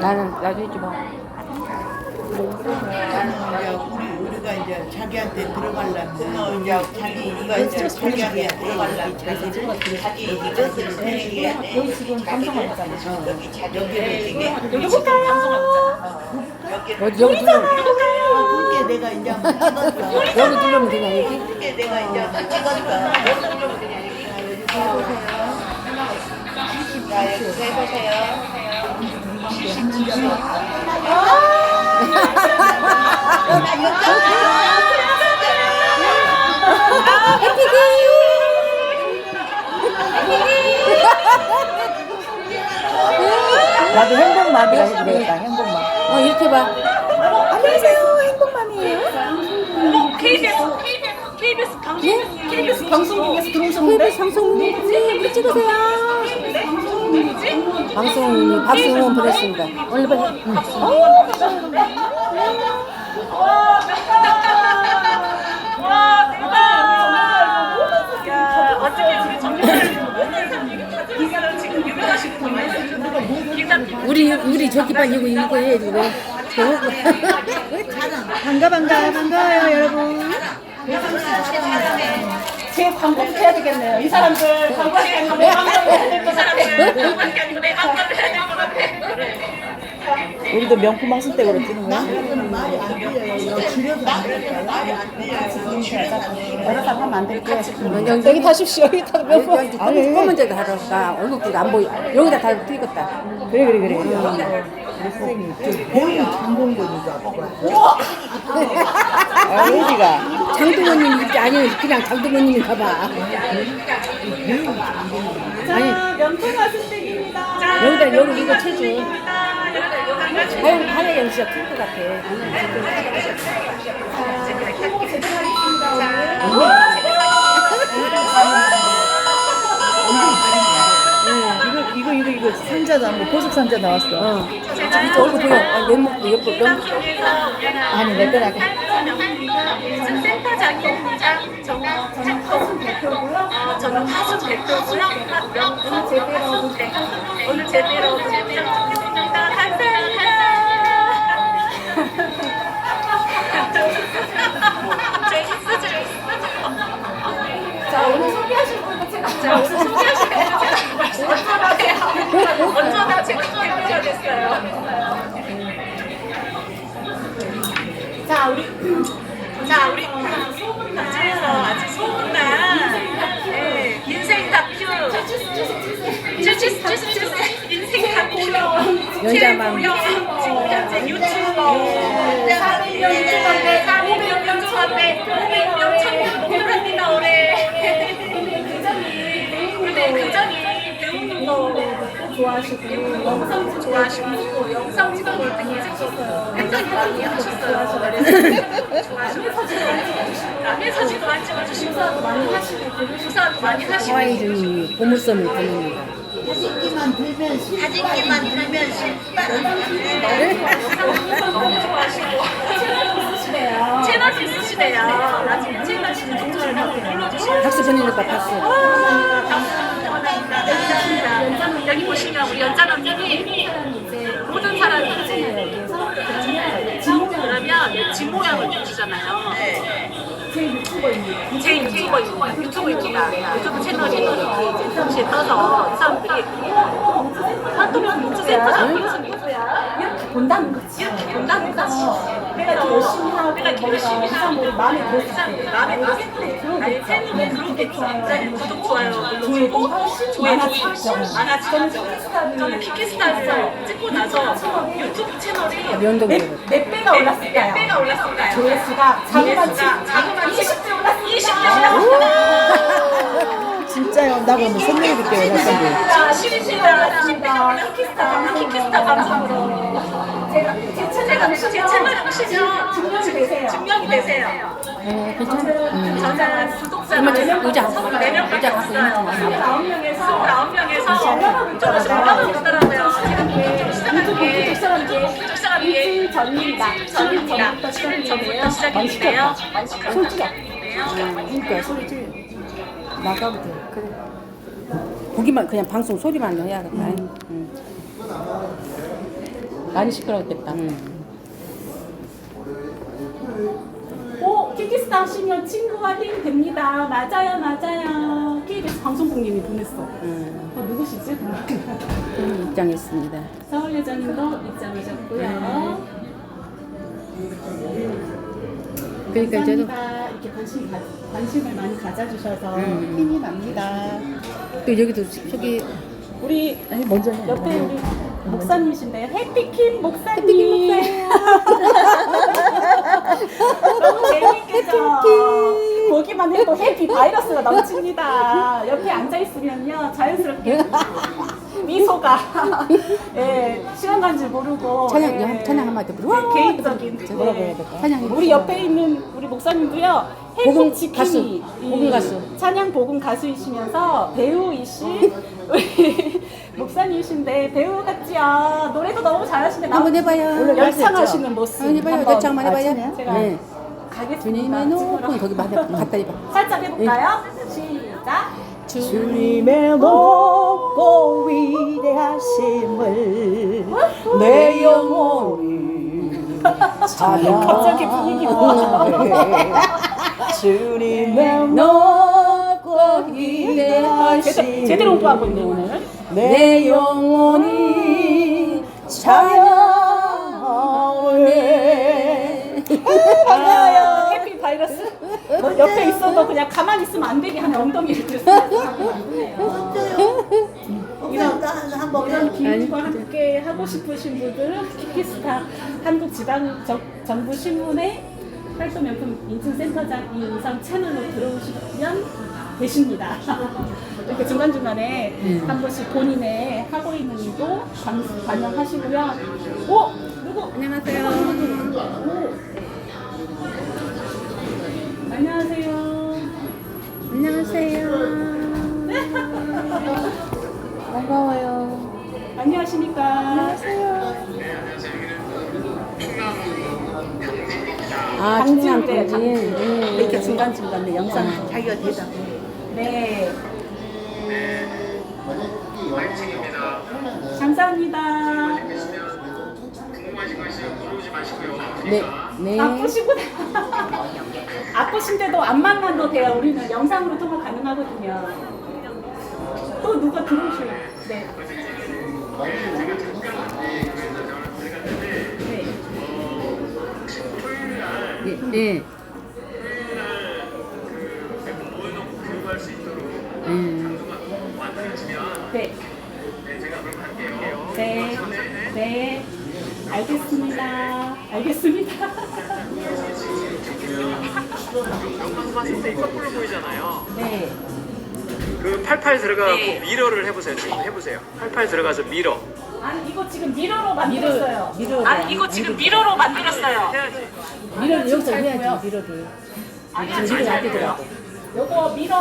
나는 나도 해줘 봐. 이제 우리 우리가 이제 자기한테 들어가려면 이제 자기 이거 이제 자기한테 들어가려면 자기 자기 이것을 해야 돼. 여기 지금 방송하고 있잖아. 여기 볼까요? 어디 여기 눌러. 그게 내가 이제. 여기 누르면 되냐 여기? 그게 내가 이제 찍었어. 자 여기서 해보세요. 나도 행복맘이라 해도 되겠다. 행복맘. 어 이렇게 봐. 안녕하세요. 행복맘이에요. KBS KBS 방송 KBS 방송국에서 들어오셨는데 KBS 방송국님 우리 찍으세요. 방송국님 박수홍 보냈습니다. 얼른 빨리. 응. 와 대박 야 어떻게 우리 정말 이사람 지금 우리 우리 저기 봐 이거 이거 해. 저거. 반가 반가 반가워요 여러분. 제 광고부터 해야 되겠네요. 이 사람들 광고할 때 광고 해야 될것 같아. 사람들 누구한테 아니고 내 아빠를 해야 될것 같아 우리도 명품 뛰는 거야? 안 들려요. 말이 안 들려요. 여러 사람 하면 안 될게. 여기 여기 타십시오. 여기 타. 여기 여기 검은 데다 달았다. 얼굴도 안 보여. 여기다 달 튀겠다. 그래 그래 그래. 선생님. 배우 장동건이가 아, 여기가. 장동건님이 아니 그냥 장동건님인가 봐. 아니 명품 학습대입니다. 여기다 여기 이거 채줘. 하영 하영 씨가 클것 같아. 이거 이거 이거 이거 상자 나온 거 보석 상자 나왔어. 어. 진짜 얼굴 보여. 아, 면목도 예뻐. 면 아니 내 거라게. 센터장입니다. 저는 창동 대표고요. 저는 화수 대표고요. 명품 제대로 네. 오늘 제대로 제대로 우는 거 좋아하시고 영상 좋아하시고. 영상 찍은 걸 되게 굉장히 많이 하셨어요. 좋아하시고 남의 사진도 많이 찍어주시고 수사도 많이 하시고. 수사도 많이 하시고 하와이 주님이 보물섬을 보냅니다. 사진기만 들면 사진기만 들면 신발 너무 좋아하시고 채널 있으시대요. 나중에 채널 진짜 눌러주시고 박수 보내니까 박수. 감사합니다. 여기 보시면 우리 연자남님이 모든 사람이 그러면 집 모양을 주시잖아요. 제 유튜버입니다. 제 유튜버입니다. 유튜브입니다. 유튜브 채널이 이제 동시에 떠서 사람들이 이렇게 본다는 거지. 이렇게 본다는 거지. 내가 더 열심히 하고 내가 더 열심히 하고 마음에 들었을 때 마음에 들었을 때 아니 팬은 그렇겠죠. 구독 좋아요 눌러주고. 저는 키키스타를 찍고 나서 유튜브 채널이. 몇 배가 올랐을까요? 몇 배가 올랐을까요? 조회수가 자그마치 조회수가 자그마치 20배 올랐습니다. 나 그러면 선물해줄게요, 학생들. 자, 10입니다. 10입니다. 키키스타, 키키스타 방송으로. 제가 제 채널, 제 채널 보시면 증명이 되세요. 증명이 되세요. 어, 괜찮아. 음. 저는 구독자가 의자 갖고 24명 의자 갖고 이모 좀 있어요. 29명에서 조금씩 올라오더라고요. 제가 시작한 게 시작한 게 전입니다. 전입니다. 7일 전부터 시작했는데요. 솔직히. 그러니까 솔직히 나가도 돼. 그래. 보기만 그냥 방송 소리만 넣어야겠다. 음. 많이 시끄러웠겠다. 음. 오, 키키스탄 시면 친구와 힘 됩니다. 맞아요, 맞아요. KBS 방송국님이 보냈어. 음. 어, 누구시지? 음, 입장했습니다. 서울 예전님도 입장하셨고요. 그러니까 감사합니다. 이렇게 관심 가, 관심을 많이 가져주셔서 음. 힘이 납니다. 또 여기도 저기 우리 아니 먼저 해. 옆에 우리 목사님이신데 해피킴 목사님. 너무 재밌겠죠. 보기만 해도 해피 바이러스가 넘칩니다. 옆에 앉아 있으면요 자연스럽게 미소가 예 시간 간 줄 모르고 찬양 예, 찬양 한마디 부르. 네, 개인적인 뭐라고 예. 해야 될까? 찬양 우리 옆에 있는 우리 목사님도요. 복음 행복 지킴이 이 복음 가수. 찬양 복음 가수이시면서 배우이신 우리 목사님이신데 배우 같지요. 노래도 너무 잘하시는데 한번 나- 해봐요. 열창하신 모습 한번 해봐요. 한번 열창만 해봐요. 제가 네. 가겠습니다. 주님의 높은 찍으러. 거기 맞아 갖다 입어. 살짝 해볼까요? 시작. 주님의 높고 위대하심을 내 영혼이 갑자기 분위기가 주님의 높고 제대로, 위대하신 제대로 공부하고 있네 오늘. 내 영혼이 찬양하네. 반가워요. 해피 바이러스. 너 옆에 있어도 그냥 가만히 있으면 안 되게 하는 엉덩이를 들었어요. 이런 이런 기운과 함께 하고 싶으신 분들은 키키스타 한국 지방정부 신문의 활동 명품 인증 센터장 이은상 채널로 들어오시면 되십니다. 이렇게 중간 중간에 한 번씩 본인의 하고 있는 일도 관- 반영하시고요. 오! 음. 이렇게 중간중간에 영상 자기가 대답. 네. 감사합니다. 네, 네. 아프시구나. 아프신데도 안 만나도 돼요. 우리는 영상으로 통화 가능하거든요. 또 누가 들어오실? 네. 네. 네. 음. 네. 네. 네. 알겠습니다. 알겠습니다. 영상 봤을 때 거꾸로 보이잖아요. 네. 그 88 들어가고 네. 미러를 해보세요. 지금 해보세요. 88 들어가서 미러. 아니 이거 지금 미러로 만들었어요. 미러. 아니 이거 지금 미러로 만들었어요. 미러를 여기서 해야지, 미러를. 지금 미러 안 되더라고. 요거 미러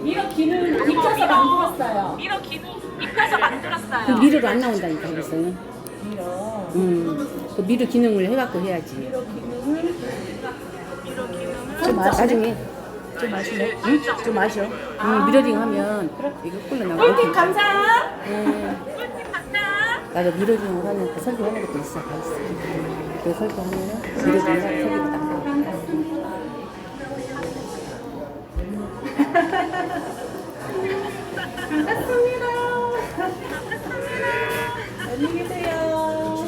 미러 기능 입혀서 만들었어요. 미러 기능 입혀서 만들었어요. 그 미러로 안 나온다니까, 그래서. 미러. 음. 그 미러 기능을 해갖고 해야지. 미러 기능을 좀 마, 나중에. 좀 마실래? 응? 좀 마셔. 응, 미러링 하면 이거 꿀로 나와. 꿀팁 감사. 응. 나도 미러링을 하는 그 설교하는 것도 있어. 다 있어. 그 설교하면은 미러링 설교가 딱 나와. 반갑습니다. 안녕히 계세요.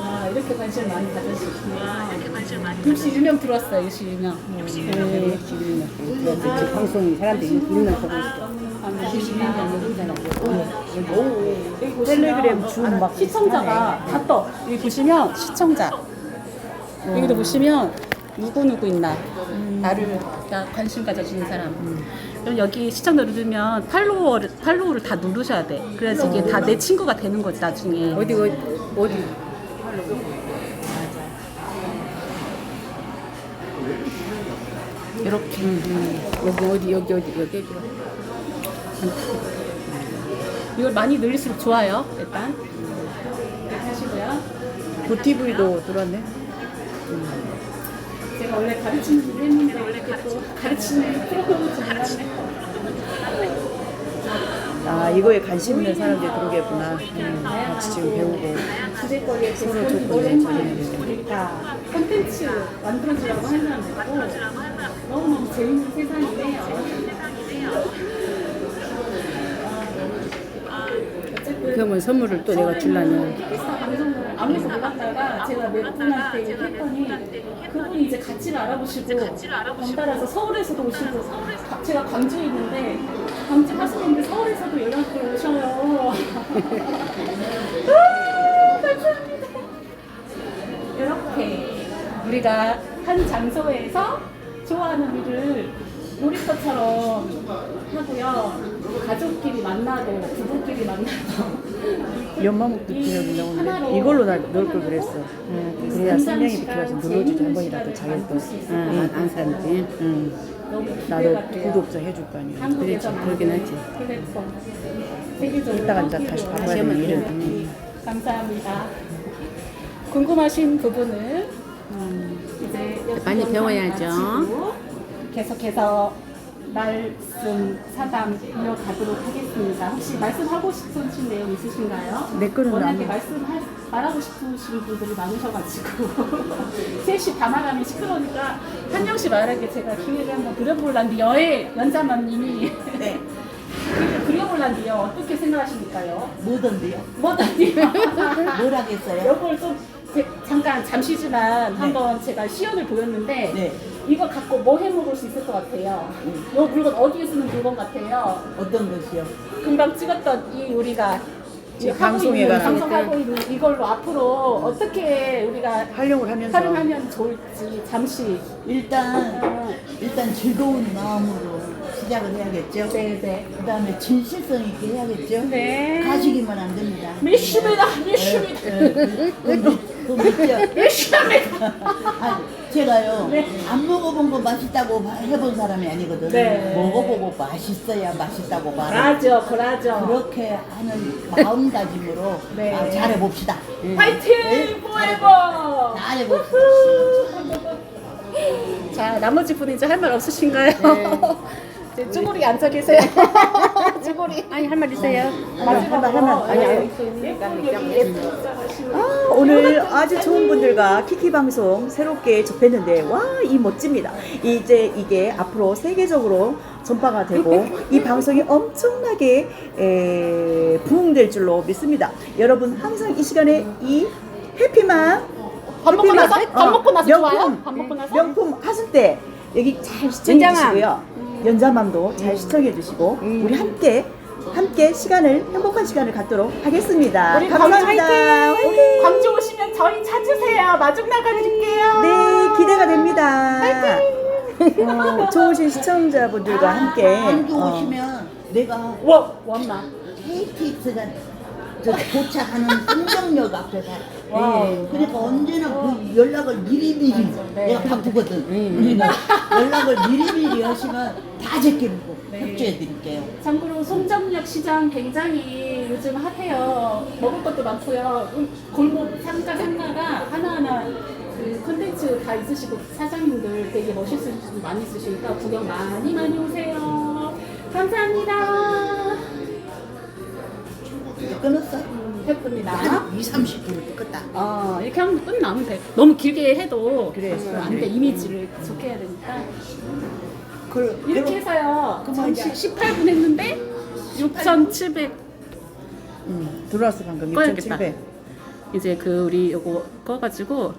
와 이렇게 관심 많이 가져주시네요. 관심 많이 역시 일명 들어왔어요. 역시 일명. 네, 역시 일명. 그래서 그 방송 사람들이 일명 보고 있어. 텔레그램 줌막 시청자가 다 떠. 여기 보시면 시청자. 여기도 보시면 누구 누구 있나. 나를 나 관심 가져주는 사람. 그럼 여기 시청 누르면 팔로워를 팔로우를 다 누르셔야 돼. 그래서 이게 다 내 친구가 되는 거지 나중에. 어디, 어디, 어디. 이렇게. 여기, 어디, 여기, 어디, 여기, 여기. 이걸 많이 늘릴수록 좋아요. 일단. 이렇게 하시고요. 도티브이도 들어왔네. 제가 원래 가르치는 일 했는데 이렇게 또 가르치는 프로그램을 몰랐네. 아 이거에 관심 있는 사람들이 들어오겠구나. 음, 같이 지금 배우고. 주제거리에 서로 정해야 우리가 콘텐츠 만들어주라고 한 사람들고 너무너무 재밌는 세상이네요. 그러면 선물을 또 내가 줄라면 아무래도 몰랐다가 제가 몇 분한테 얘기했더니 그분이 이제 가치를 알아보시고 덩달아서 서울에서도 오시고 제가 광주에 있는데 광주 하시는데 서울에서도 연락을 오셔요. 아, 감사합니다. 이렇게 우리가 한 장소에서 좋아하는 일을 놀이터처럼 하고요. 가족끼리 만나도 부부끼리 만나도 연마목도 이 기억이 나오는데 이걸로 나 넣을 걸 그랬어. 응, 그래야 생명이 비켜서 눌러주지 한 번이라도 자기 또. 안, 안 사는지 응. 나도. 구독자 해줄 거 아니야. 그렇지, 그러긴 하지. 이따가 이제 다시 바꿔야 되는 일은. 감사합니다. 궁금하신 부분은 음, 이제 많이 배워야죠. 계속해서 말씀 사담 이어가도록 하겠습니다. 혹시 말씀하고 싶으신 내용 있으신가요? 내 거는 워낙에 말씀 말하고 싶으신 분들이 많으셔가지고 셋이 다 말하면 시끄러우니까 한 명씩 말하게 제가 기회를 한번 드려볼란데 여의 연자맘님이 네. 그려볼란데요 어떻게 생각하십니까요? 뭐던데요? 뭐든지요. 뭘 하겠어요? 요걸 좀 제- 잠깐 잠시지만 한번 제가 시연을 보였는데 네. 이거 갖고 뭐 해 먹을 수 있을 것 같아요. 요 물건 어디에 쓰는 물건 같아요. 어떤 것이요? 금방 찍었던 이 우리가 이 지금 하고 방송에 있는 관한 방송하고 있는 이걸로 앞으로 어떻게 우리가 활용을 하면서 활용하면 좋을지 잠시 일단 어, 일단 즐거운 마음으로 시작을 해야겠죠. 네네 그다음에 진실성 있게 해야겠죠. 네 가시기만 안 됩니다. 미슈입니다 미슈입니다 그 믿죠. 미슈입니다 아, 제가요 네. 안 먹어본 거 맛있다고 봐- 해본 사람이 아니거든. 네. 먹어보고 맛있어야 맛있다고 말해. 그라죠 그라죠 그렇게 하는 마음가짐으로 네. 아, 잘해봅시다. 파이팅 포에버 잘해봅시다. 자 나머지 분은 이제 할 말 없으신가요? 이제 쭈구리 앉아 계세요. 쭈구리. 아니 할 말 있어요? 마지막으로 아니, 아니. 예쁜 여기 예쁜 입장하시고 아, 오늘 아주 좋은 분들과 키키 방송 새롭게 접했는데 와 이 멋집니다. 이제 이게 앞으로 세계적으로 전파가 되고 이 방송이 엄청나게 에, 부흥될 줄로 믿습니다. 여러분 항상 이 시간에 이 해피맘 밥 먹고 해피맘, 나서? 밥 먹고 나서 명품, 좋아요? 밥 먹고 나서? 명품 하실 때 여기 잘 시청해 연자맘. 주시고요. 연자맘도 잘 시청해 주시고 우리 함께 함께 시간을 행복한 시간을 갖도록 하겠습니다. 우리 감사합니다. 광주 화이팅! 우리 광주 오시면 저희 찾으세요. 마중 나가드릴게요. 네, 기대가 됩니다. 어, 좋으신 시청자분들과 함께 광주 어, 오시면 내가 와, 원마. KTX가 저 도착하는 성정역 앞에 가. 와우. 네. 그러니까 언제나 그 연락을 미리미리 네. 내가 바쁘거든. 그러니까 연락을 미리미리 하시면 다 제끼고 네. 협조해 드릴게요. 참고로 송정역 시장 굉장히 요즘 핫해요. 먹을 것도 많고요. 음, 골목 상가 상가가 하나하나 그 컨텐츠 다 있으시고 사장님들 되게 멋있으신 분 많이 있으시니까 구경 많이 많이 오세요. 감사합니다. 이제 끊었어? 음, 예쁩니다. 한 2, 30분 끊었다. 어, 이렇게 하면 끝나면 돼. 너무 길게 해도 그래, 안 돼. 이미지를 좋게 해야 되니까. 그, 이렇게 해서요. 잠시 18분 했는데 6,700 음, 들어왔어 방금 꺼야겠다. 6,700. 이제 그 우리 요거 꺼가지고